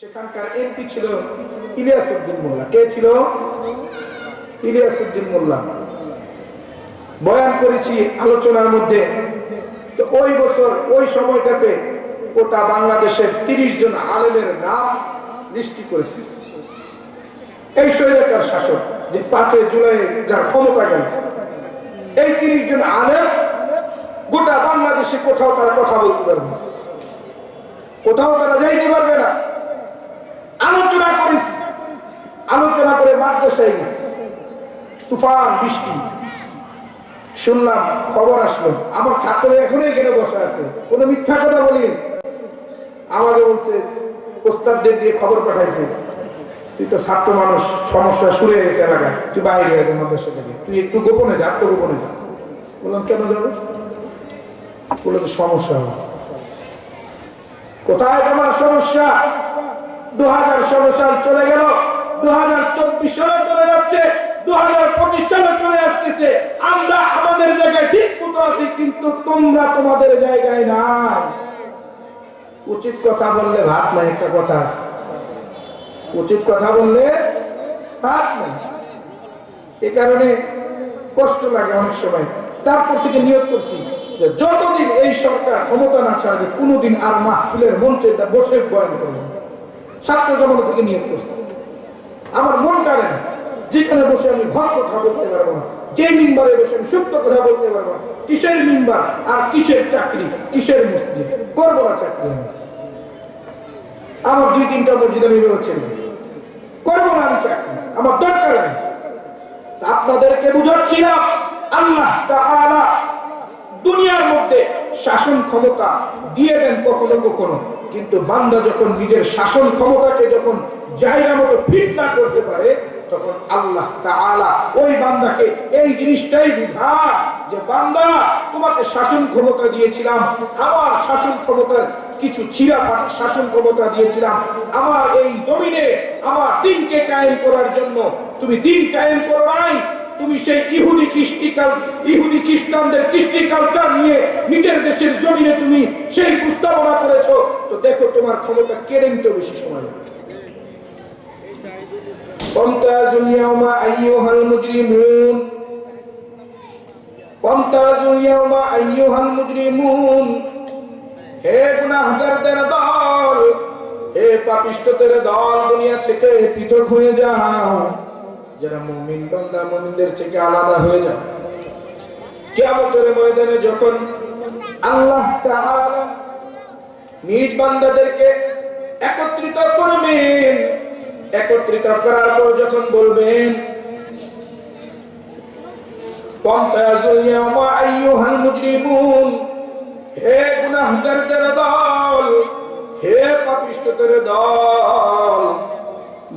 সেখানকার এমপি ছিল ইলিয়াস উদ্দিন মোল্লা। কে ছিল? ইলিয়াস উদ্দিন মোল্লা। বয়ান করেছি আলোচনার মধ্যে। তো ওই বছর, ওই সময়টাতে ওটা বাংলাদেশের তিরিশ জন আলেমের নাম লিস্টি করেছে। এই স্বৈরাচার শাসক যে পাঁচই জুলাই যার ক্ষমতা গেল, এই তিরিশ জন আলেম গোটা বাংলাদেশে কোথাও তারা কথা বলতে পারবে না। কোথাও তারা যাইতে পারবে না। আলোচনা করেছি। আলোচনা করে মাদ্রাসায় গেছি। তুফান, বৃষ্টি। শুনলাম, খবর আসলো। আমার ছাত্র এখনও এখানে বসে আছে। কোনো মিথ্যা কথা বলি? আমাকে বলছে, ওস্তাদদের দিয়ে খবর পাঠাইছে। তুই তো ছাত্র মানুষ, সমস্যা শুরু হয়ে গেছে এলাকায়। তুই বাইরে যাবে মাদ্রাসা থেকে। তুই একটু গোপনে যা আত্মগোপনে যা। বললাম, কেন যাব? বলে তো সমস্যা হবে। কোথায় তোমার সমস্যা? দু হাজার ষোলো সাল চলে গেল সালে চলে যাচ্ছে সালে চলে আমরা আমাদের জায়গায় ঠিক আছি, কিন্তু তোমরা তোমাদের জায়গায় নাই। উচিত কথা বললে ভাত নাই, একটা কথা আছে। উচিত কথা বললে ভাত নাই। এ কারণে কষ্ট লাগে অনেক সময়। তারপর থেকে নিয়োগ করছি যে যতদিন এই সরকার ক্ষমতা না ছাড়বে, কোনোদিন আর মাহফিলের মঞ্চে বসে বয়ান করবে। ছাত্র জমানা থেকে নিয়োগ করছি। আমার মন টানে যেখানে বসে আমি ঘর কথা বলতে পারব না, যে মিম্বারে বসে আমি সত্য কথা বলতে পারব না, কিসের মিম্বার আর কিসের চাকরি, কিসের মসজিদ, করব না চাকরি আমি। আমার দুই তিনটা মসজিদ আমি এভাবে ছেড়ে দিচ্ছি করব না আমি চাকরি, আমার দরকার নেই। আপনাদেরকে বুঝাচ্ছি না। আল্লাহ শাসন ক্ষমতা দিয়ে দেন কখনো কখনো, কিন্তু বান্দা যখন নিজের শাসন ক্ষমতাকে যখন জায়গা মতো ফিট না করতে পারে, তখন আল্লাহ তাআলা ওই বান্দাকে এই জিনিসটাই বুঝা যে, বান্দা, তোমাকে শাসন ক্ষমতা দিয়েছিলাম, আমার শাসন ক্ষমতার কিছু চিরা শাসন ক্ষমতা দিয়েছিলাম, আমার এই জমিনে আমার দিনকে কায়েম করার জন্য, তুমি দিন কায়েম করো নাই তুমি সেই ইহুদি খ্রিস্টিকাল ইহুদি খ্রিস্টানদের কৃষ্টি কালচার নিয়ে নিজের দেশের জমিনে তুমি সেই প্রস্তাবনা করেছো তো দেখো তোমার ক্ষমতা কেড়ে নিতে বেশি সময় লাগবে। وامتازوا اليوم أيها المجرمون وامتازوا اليوم أيها المجرمون হে গুনাহগারদের দল হে পাপিষ্টদের দল দুনিয়া থেকে পৃথক হয়ে যাও যারা মমিন বন্দা, মমিনদের থেকে আলাদা হয়ে যান কেমতের ময়দানে যখন আল্লাহ নিজ বান্দাদেরকে একত্রিত করবেন, একত্রিত করার পর যখন বলবেন হে দল, হে পাপিষ্টদের দল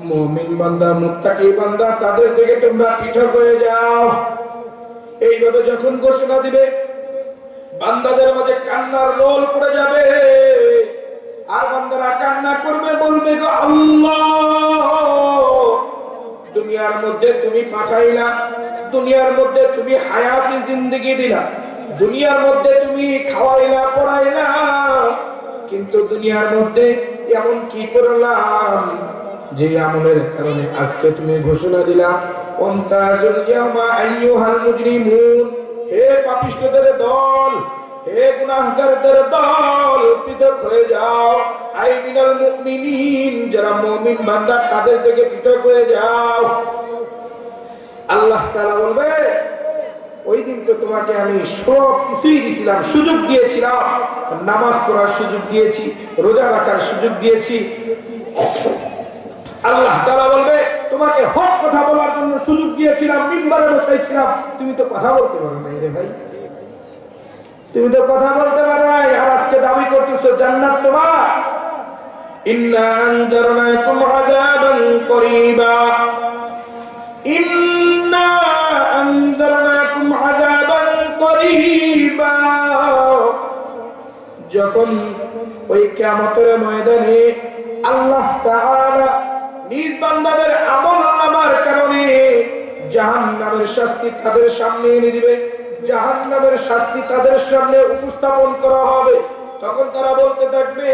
মুমিন বান্দা, মুত্তাকি বান্দা, তাদের থেকে তোমরা পৃথক হয়ে যাও। এইভাবে যখন ঘোষণা দিবে, বান্দাদের মাঝে কান্নার রোল পড়ে যাবে। আর বান্দারা কান্না করবে, বলবে, গো আল্লাহ, দুনিয়ার মধ্যে তুমি পাঠাইলা, দুনিয়ার মধ্যে তুমি হায়াতি জিন্দগি দিলা, দুনিয়ার মধ্যে তুমি খাওয়াইলা, পড়াইলা, কিন্তু দুনিয়ার মধ্যে এমন কি করলাম? যে আমলের কারণে আজকে তুমি ঘোষণা দিলা হে পাপিষ্টদের দল, হে গুনাহগারদের দল, পৃথক হয়ে যাও। আই মিনাল মুমিনিন, যারা মুমিন বান্দা, তাদের থেকে পৃথক হয়ে যাও। আল্লাহ তাআলা বলবে, ওই দিন তো তোমাকে আমি সব কিছুই দিয়েছিলাম সুযোগ দিয়েছিলাম। নামাজ পড়ার সুযোগ দিয়েছি, রোজা রাখার সুযোগ দিয়েছি আল্লাহ তাআলা বলবে, তোমাকে হক কথা বলার জন্য সুযোগ দিয়েছিলাম, মিম্বারে বসাইছিলাম তুমি তো কথা বলতে পারো না রে ভাই। তুমি তো কথা বলতে পারো নাই আর আজকে দাবি করতেছো, জান্নাত তোমার। ইন্না আনজারনাকুম আযাবান করিবা। ইন্না আনজারনাকুম আযাবান করিবা। যখন ওই কিয়ামতের ময়দানে আল্লাহ তাআলা নিজ বান্দাদের আমল নামার কারণে জাহান্নামের শাস্তি তাদের সামনে এনে দিবে। জাহান্নামের শাস্তি তাদের সামনে উপস্থাপন করা হবে। তখন তারা বলতে থাকবে